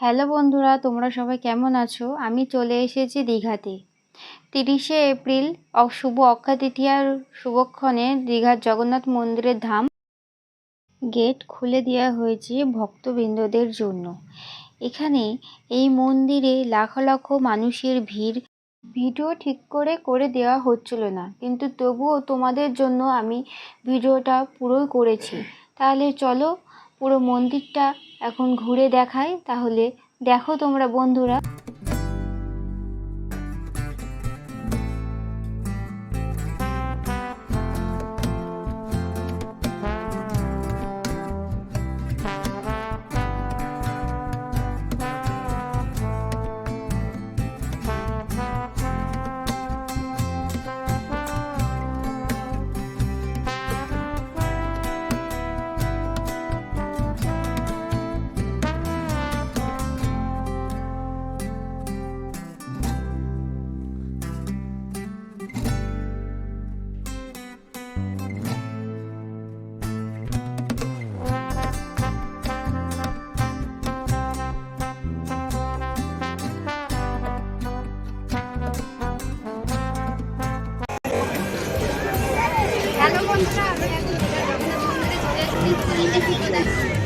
Hello বন্ধুরা, তোমরা সবাই কেমন আছো? আমি চলে এসেছি দীঘাতে। তিরিশে এপ্রিল শুভ অক্ষয় তৃতীয়ার শুভক্ষণে দীঘার জগন্নাথ মন্দিরের ধাম গেট খুলে দেওয়া হয়েছে ভক্তবৃন্দদের জন্য। এখানে এই মন্দিরে লাখ লাখ মানুষের ভিড়। ভিডিও ঠিক করে করে দেওয়া হচ্ছিল না। কিন্তু তবুও তোমাদের জন্য আমি ভিডিওটা পুরোই করেছি। তাহলে চলো পুরো মন্দিরটা এখন ঘুরে দেখাই তাহলে দেখো তোমরা বন্ধুরা। হ্যালো বন্ধুরা আমরা এখন জগন্নাথ মন্দিরে চলে এসেছি।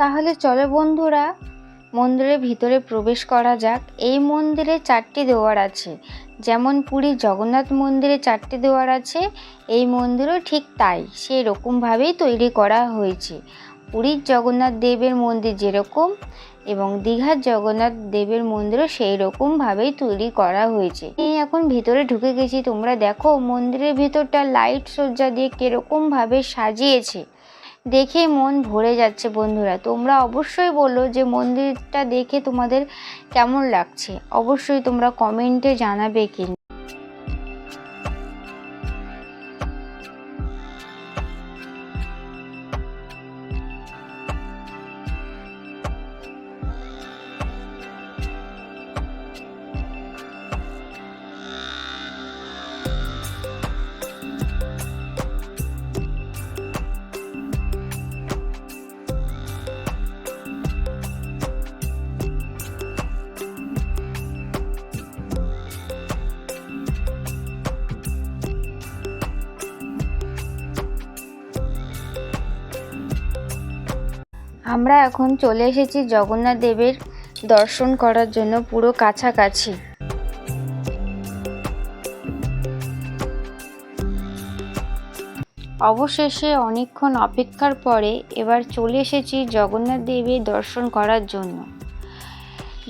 তাহলে চলো বন্ধুরা, মন্দিরের ভিতরে প্রবেশ করা যাক। এই মন্দিরে চারটি দেওয়ার আছে। যেমন পুরীর জগন্নাথ মন্দিরে চারটি দেওয়ার আছে, এই মন্দিরও ঠিক তাই সেই রকমভাবেই তৈরি করা হয়েছে। পুরীর জগন্নাথ দেবের মন্দির যেরকম এবং দীঘার জগন্নাথ দেবের মন্দিরও সেই রকমভাবেই তৈরি করা হয়েছে। এই এখন ভিতরে ঢুকে গেছি, তোমরা দেখো মন্দিরের ভিতরটা লাইট সজ্জা দিয়ে কীরকমভাবে সাজিয়েছে। দেখে মন ভরে যাচ্ছে বন্ধুরা। তোমরা অবশ্যই বলো যে মন্দিরটা দেখে তোমাদের কেমন লাগছে। অবশ্যই তোমরা কমেন্টে জানাবে কিন্তু। আমরা এখন চলে এসেছি জগন্নাথ দেবের দর্শন করার জন্য পুরো কাছাকাছি। অবশেষে অনেকক্ষণ অপেক্ষার পরে এবার চলে এসেছি জগন্নাথ দেবের দর্শন করার জন্য।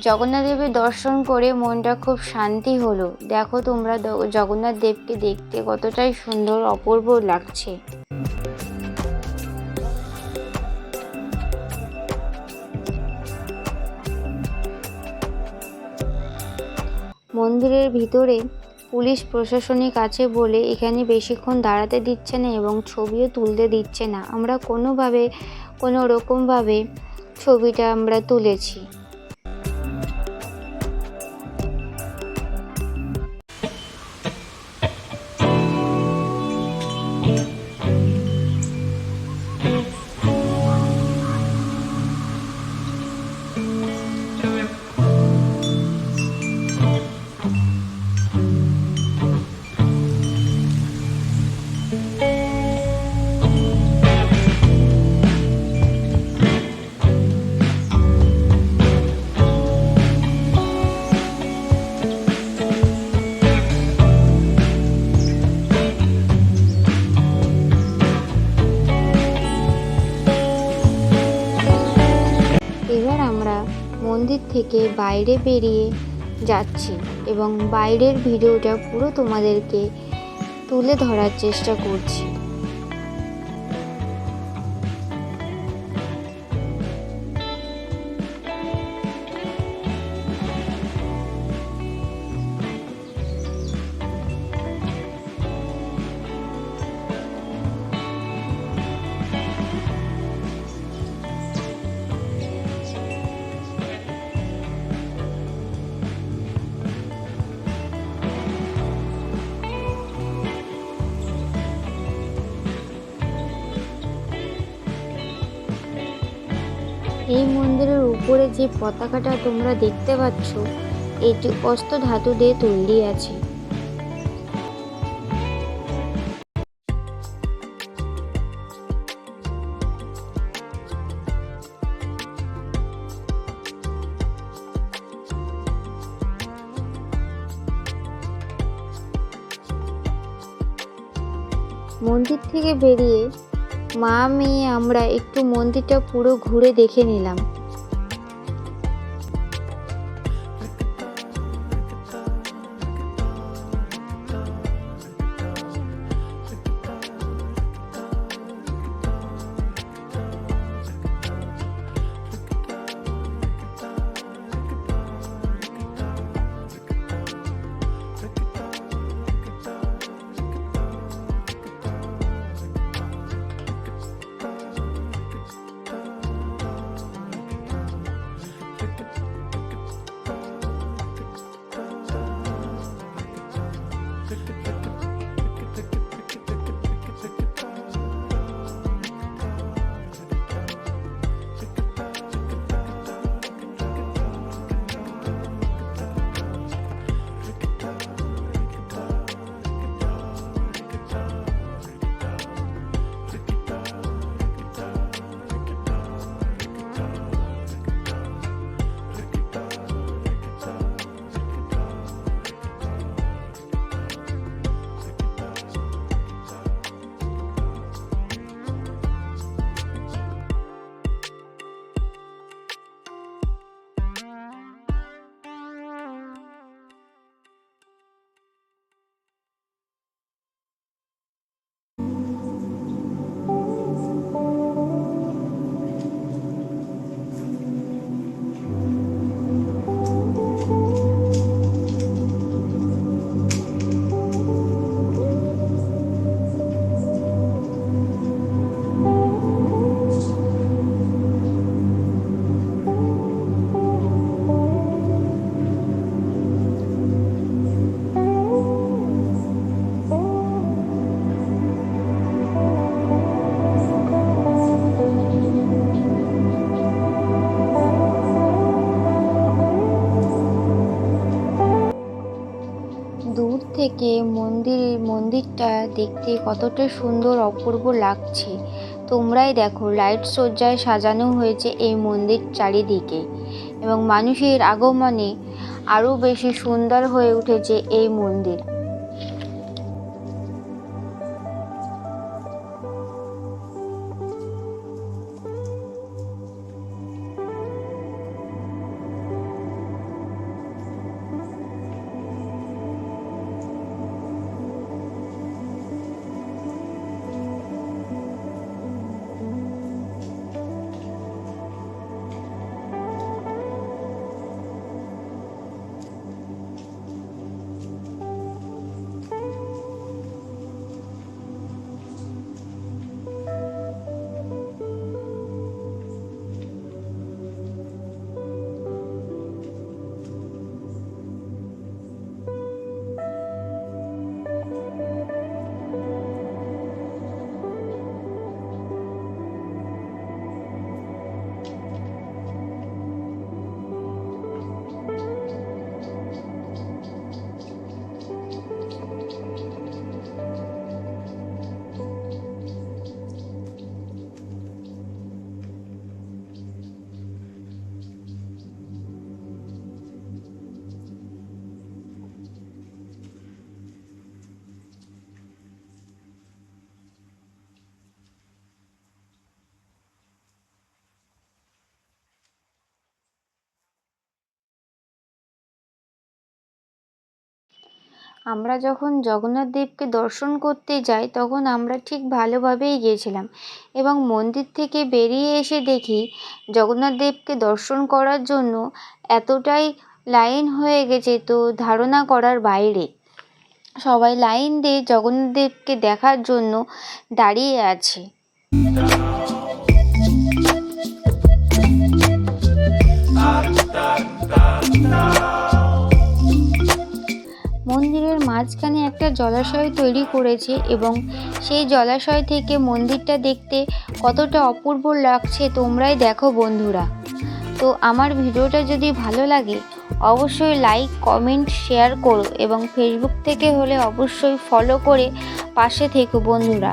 জগন্নাথ দেবের দর্শন করে মনটা খুব শান্তি হলো। দেখো তোমরা জগন্নাথ দেবকে দেখতে কতটাই সুন্দর, অপূর্ব লাগছে। মন্দিরের ভিতরে পুলিশ প্রশাসনিক আছে বলে এখানে বেশিক্ষণ দাঁড়াতে দিচ্ছে না এবং ছবিও তুলতে দিচ্ছে না। আমরা কোনোভাবে কোনো রকমভাবে ছবিটা আমরা তুলেছি। মন্দির থেকে বাইরে বেরিয়ে যাচ্ছি এবং বাইরের ভিডিওটা পুরো তোমাদেরকে তুলে ধরার চেষ্টা করছি। এই মন্দিরের উপরে যে পতাকাটা তোমরা দেখতে পাচ্ছ, এটি অস্ত ধাতু দিয়ে তৈরি আছে। মন্দির থেকে বেরিয়ে মা মেয়ে আমরা একটু মন্দিরটা পুরো ঘুরে দেখে নিলাম। দূর থেকে মন্দির, মন্দিরটা দেখতে কতটা সুন্দর, অপূর্ব লাগছে। তোমরাই দেখো, লাইট সজ্জায় সাজানো হয়েছে এই মন্দির চারিদিকে এবং মানুষের আগমনে আরও বেশি সুন্দর হয়ে উঠেছে এই মন্দির। আমরা যখন জগন্নাথ দেবকে দর্শন করতে যাই তখন আমরা ঠিক ভালোভাবেই গিয়েছিলাম এবং মন্দির থেকে বেরিয়ে এসে দেখি জগন্নাথ দেবকে দর্শন করার জন্য এতটাই লাইন হয়ে গেছে তো ধারণা করার বাইরে সবাই লাইন দিয়ে জগন্নাথ দেবকে দেখার জন্য দাঁড়িয়ে আছে মন্দিরের মাঝখানে একটা জলাশয় তৈরি করেছে এবং সেই জলাশয় থেকে মন্দিরটা দেখতে কতটা অপূর্ব লাগছে তোমরাই দেখো বন্ধুরা। তো আমার ভিডিওটা যদি ভালো লাগে, অবশ্যই লাইক কমেন্ট শেয়ার করো এবং ফেসবুক থেকে হলে অবশ্যই ফলো করে পাশে থেকো বন্ধুরা।